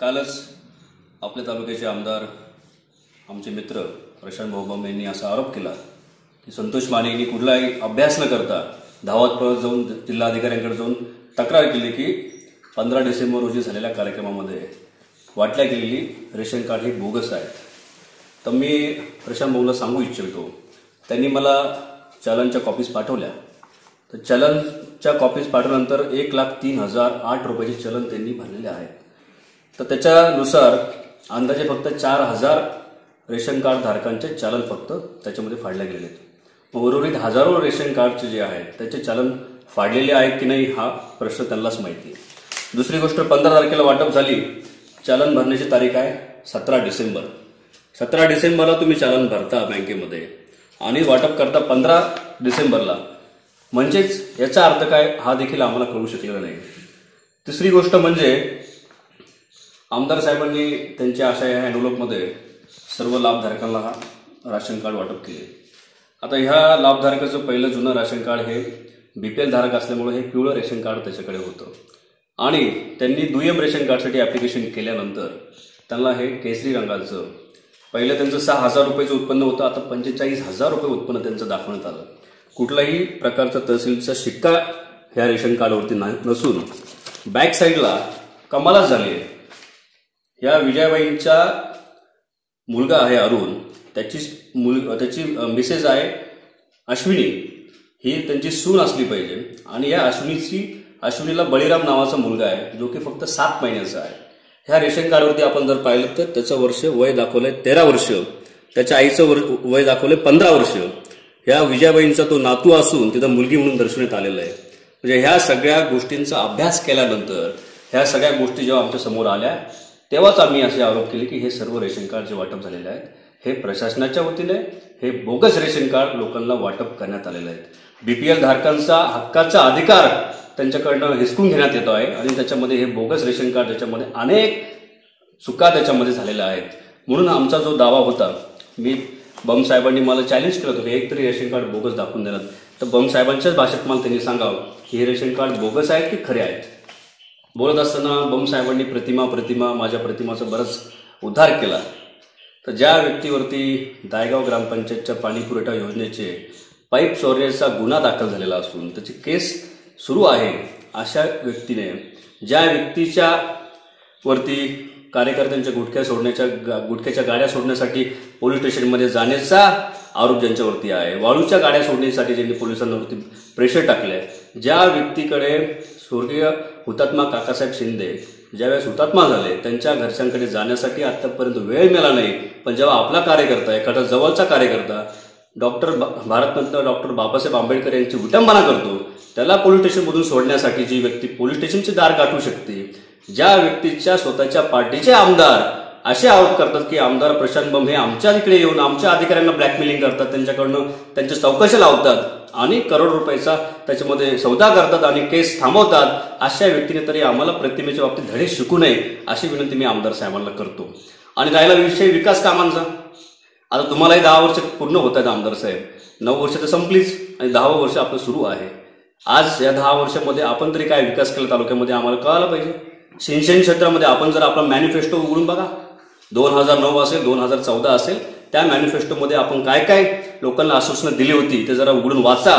कालच आपल्या तालुक्याचे आमदार आमचे मित्र प्रशांत भाऊबाम यांनी असा आरोप केला की संतोष माने यांनी कुठलाही अभ्यास न करता धावत पळत जाऊन जिल्हाधिकाऱ्यांकडे जाऊन तक्रार केली की पंधरा डिसेंबर रोजी झालेल्या कार्यक्रमामध्ये वाटल्या गेलेली रेशन कार्ड ही बोगस आहेत तर मी प्रशांत भाऊला सांगू इच्छितो. त्यांनी मला चलनच्या कॉपीज पाठवल्या. तर चलनच्या कॉपीज पाठवल्यानंतर एक लाख तीन हजार आठ रुपयाचे चलन त्यांनी भरलेले आहेत. तर त्याच्यानुसार अंदाजे फक्त चार हजार रेशन कार्ड धारकांचे चलन फक्त त्याच्यामध्ये फाडले गेलेले आहेत. उर्वरित हजारो रेशन कार्डचे जे आहेत त्याचे चलन फाडलेले आहेत की नाही हा प्रश्न त्यांनाच माहिती आहे. दुसरी गोष्ट पंधरा तारखेला वाटप झाली चलन भरण्याची तारीख आहे सतरा डिसेंबर. सतरा डिसेंबरला तुम्ही चलन भरता बँकेमध्ये आणि वाटप करता पंधरा डिसेंबरला. म्हणजेच याचा अर्थ काय हा देखील आम्हाला कळू शकलेला नाही. तिसरी गोष्ट म्हणजे आमदार साहेबांनी त्यांच्या अशा या एनवलपमध्ये सर्व लाभधारकांना हा राशन कार्ड वाटप केले. आता ह्या लाभधारकाचं पहिलं जुनं राशन कार्ड हे बीपीएल धारक असल्यामुळे हे पिवळं रेशन कार्ड त्याच्याकडे होतं. आणि त्यांनी दुय्यम रेशन कार्डसाठी ॲप्लिकेशन केल्यानंतर त्यांना हे केसरी रंगाचं पहिलं त्यांचं सहा हजार रुपयाचं उत्पन्न होतं आता पंचेचाळीस हजार रुपये उत्पन्न त्यांचं दाखवण्यात आलं. कुठलाही प्रकारचा तहसीलचा शिक्का ह्या रेशन कार्डवरती नसून बॅक साईडला कमालच झाली आहे. या विजयाबाईंचा मुलगा आहे अरुण. त्याची मुल त्याची मिसेस आहे अश्विनी. ही त्यांची सून असली पाहिजे. आणि या अश्विनीची अश्विनीला बळीराम नावाचा मुलगा आहे जो की फक्त सात महिन्याचा आहे. ह्या रेशन कार्डवरती आपण जर पाहिलं तर त्याचं वर्ष वय दाखवलंय तेरा वर्ष. त्याच्या आईचं वय दाखवलंय पंधरा वर्ष. ह्या विजयाबाईंचा तो नातू असून तिथं मुलगी म्हणून दर्शवण्यात आलेला आहे. म्हणजे ह्या सगळ्या गोष्टींचा अभ्यास केल्यानंतर ह्या सगळ्या गोष्टी जेव्हा आमच्यासमोर आल्या तेव्हाच आम्ही असे आरोप केले की हे सर्व रेशन कार्ड जे वाटप झालेले आहेत हे प्रशासनाच्या वतीने हे बोगस रेशन कार्ड लोकांना वाटप करण्यात आलेलं आहे बीपीएल धारकांचा हक्काचा अधिकार त्यांच्याकडनं हिसकून घेण्यात येतो आहे आणि त्याच्यामध्ये हे बोगस रेशन कार्ड त्याच्यामध्ये अनेक चुका त्याच्यामध्ये झालेल्या आहेत. म्हणून आमचा जो दावा होता मी बम साहेबांनी मला चॅलेंज केलं होतं की एक तरी रेशन कार्ड बोगस दाखवून देणार तर बम साहेबांच्याच भाषेत मला त्यांनी सांगावं की हे रेशन कार्ड बोगस आहेत की खरे आहेत? बोलत असताना बमसाहेबांनी प्रतिमा प्रतिमा माझ्या प्रतिमाचा बराच उद्धार केला. तर ज्या व्यक्तीवरती दायगाव ग्रामपंचायतच्या पाणी पुरवठा योजनेचे पाईप चोरण्याचा गुन्हा दाखल झालेला असून त्याची केस सुरू आहे अशा व्यक्तीने ज्या व्यक्तीच्या वरती कार्यकर्त्यांच्या गुटख्या सोडण्याच्या गुटख्याच्या गाड्या सोडण्यासाठी पोलीस स्टेशनमध्ये जाण्याचा आरोप ज्यांच्यावरती आहे वाळूच्या गाड्या सोडण्यासाठी ज्यांनी पोलिसांवरती प्रेशर टाकले ज्या व्यक्तीकडे स्वर्गीय हुतात्मा काकासाहेब शिंदे ज्यावेळेस हुतात्मा झाले त्यांच्या घरच्यांकडे जाण्यासाठी आतापर्यंत वेळ मिळाला नाही. पण जेव्हा आपला कार्यकर्ता एखादा जवळचा कार्यकर्ता डॉक्टर भारतरत्न डॉक्टर बाबासाहेब आंबेडकर यांची विटंबना करतो त्याला पोलीस स्टेशनमधून सोडण्यासाठी जी व्यक्ती पोलीस स्टेशनची दार गाठू शकते ज्या व्यक्तीच्या स्वतःच्या पार्टीचे आमदार असे आरोप करतात की आमदार प्रशांत बम हे आमच्या इकडे येऊन आमच्या अधिकाऱ्यांना ब्लॅकमेलिंग करतात त्यांच्याकडनं त्यांच्या चौकशी लावतात आणि करोड रुपयाचा त्याच्यामध्ये सौदा करतात आणि केस थांबवतात अशा व्यक्तीने तरी आम्हाला प्रतिमेच्या बाबतीत धडे शिकू नये अशी विनंती मी आमदार साहेबांना करतो. आणि राहिला विषय विकास कामांचा. आता तुम्हालाही दहा वर्ष पूर्ण होत आहेत आमदार साहेब. नऊ वर्ष तर संपलीच आणि दहावं वर्ष आपलं सुरू आहे. आज या दहा वर्षामध्ये आपण तरी काय विकास केला तालुक्यामध्ये आम्हाला कळायला पाहिजे? सिंचन क्षेत्रामध्ये आपण जर आपला मॅनिफेस्टो उघडून बघा. दोन हजार नऊ असेल दोन हजार चौदा असेल त्या मॅनिफेस्टोमध्ये आपण काय काय लोकांना आश्वासनं दिली होती ते जरा उघडून वाचा.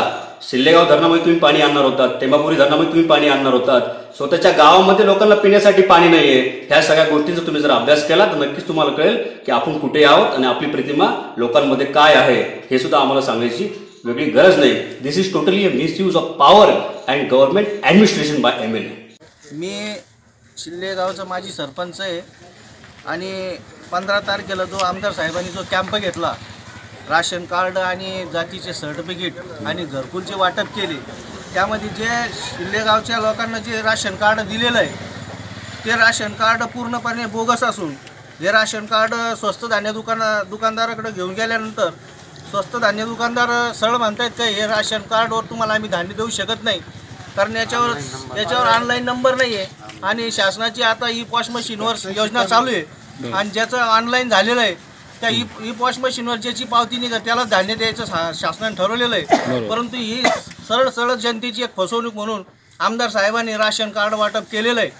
शिल्लेगाव धरणामध्ये तुम्ही पाणी आणणार होतात टेंबापुरी धरणामध्ये तुम्ही पाणी आणणार होतात. स्वतःच्या गावामध्ये लोकांना पिण्यासाठी पाणी नाहीये. ह्या सगळ्या गोष्टींचा तुम्ही जर अभ्यास केला तर नक्कीच तुम्हाला कळेल की आपण कुठे आहोत आणि आपली प्रतिमा लोकांमध्ये काय आहे हे सुद्धा आम्हाला सांगायची वेगळी गरज नाही. This is totally a misuse of power and government administration by M L A मी शिल्लेगावचा माझी सरपंच आहे आणि पंधरा तारखेला जो आमदार साहेबांनी जो कॅम्प घेतला राशन कार्ड आणि जातीचे सर्टिफिकेट आणि घरकुलचे वाटप केले त्यामध्ये जे शिल्लेगावच्या लोकांना जे राशन कार्ड दिलेलं आहे ते राशन कार्ड पूर्णपणे बोगस असून हे राशन कार्ड स्वस्त धान्य दुकाना दुकानदाराकडे घेऊन गेल्यानंतर स्वस्त धान्य दुकानदार सरळ म्हणतायत का हे राशन कार्डवर तुम्हाला आम्ही धान्य देऊ शकत नाही कारण याच्यावर याच्यावर ऑनलाईन नंबर नाही आहे आणि शासनाची आता ई पॉश मशीनवर योजना चालू आहे. आणि ज्याचं ऑनलाईन झालेलं आहे त्या ई पॉश मशीनवर ज्याची पावती निघत त्याला धान्य द्यायचं शासनाने ठरवलेलं आहे. परंतु ही सरळ सरळ जनतेची एक फसवणूक म्हणून आमदार साहेबांनी राशन कार्ड वाटप केलेलं आहे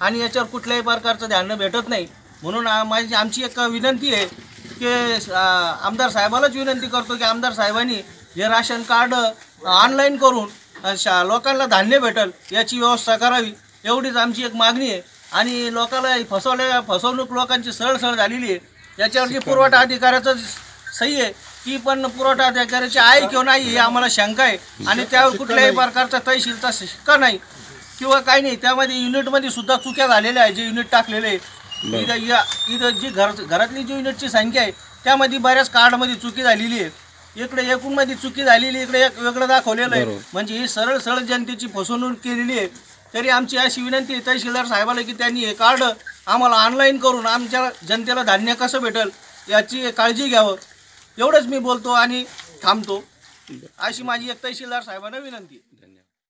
आणि याच्यावर कुठल्याही प्रकारचं ध्यान भेटत नाही. म्हणून माझी आमची एक विनंती आहे की आमदार साहेबालाच विनंती करतो की आमदार साहेबांनी हे राशन कार्ड ऑनलाईन करून शा लोकांना धान्य भेटल याची व्यवस्था करावी. एवढीच आमची एक मागणी आहे. आणि लोकांना फसवल्या फसवणूक लोकांची सरळ झालेली आहे. याच्यावर जी पुरवठा अधिकाऱ्याचं सही आहे. ती पण पुरवठा अधिकाऱ्याची आहे किंवा नाही हे आम्हाला शंका आहे. आणि त्यावर कुठल्याही प्रकारचा तहसीलचा शिक्का नाही. किंवा काही नाही त्यामध्ये युनिटमध्ये सुद्धा चुक्या झालेल्या आहे जे युनिट टाकलेले आहे इथं या इथं जी घर घरातली जी युनिटची संख्या आहे त्यामध्ये बऱ्याच कार्डमध्ये चुकी झालेली आहे. इकडे एकूणमध्ये चुकी झालेली आहे, इकडे एक वेगळं दाखवलेलं आहे. म्हणजे ही सरळ सरळ जनतेची फसवणूक केलेली आहे. तरी आमची अशी विनंती आहे तहसीलदार साहेबाला की त्यांनी हे कार्ड आम्हाला ऑनलाईन करून आमच्या जनतेला धान्य कसं भेटेल याची काळजी घ्यावं. एवढंच मी बोलतो आणि थांबतो. अशी माझी एक तहसीलदार साहेबांना विनंती आहे.